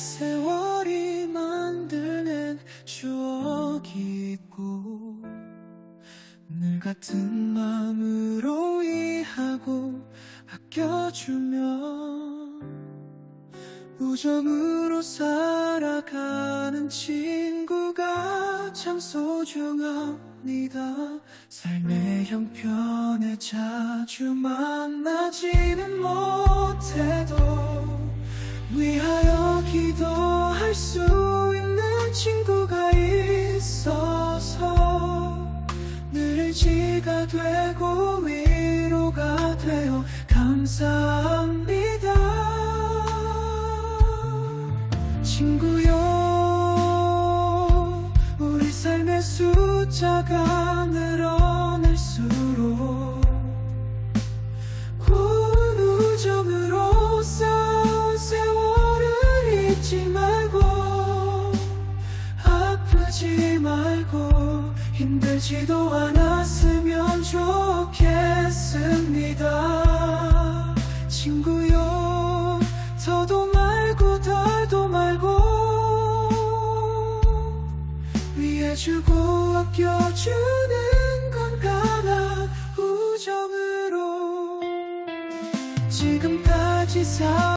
세월이 만들는 추억이 있고 늘 같은 마음으로 이해하고 아껴주면 우정으로 살아가는 친구가 참 소중합니다. 삶의 형편에 자주 만나지는 못해도 늘 의지가 되고 위로가 되어 감사합니다. 친구요, 우리 삶의 숫자가 늘어날수록 고운 우정으로 쌓은 세월을 잊지 말고 아프지 말고 힘들지도 않았으면 좋겠습니다. 친구요 더도 말고 덜도 말고 위해주고 아껴주는 건강한 우정으로. 지금까지 사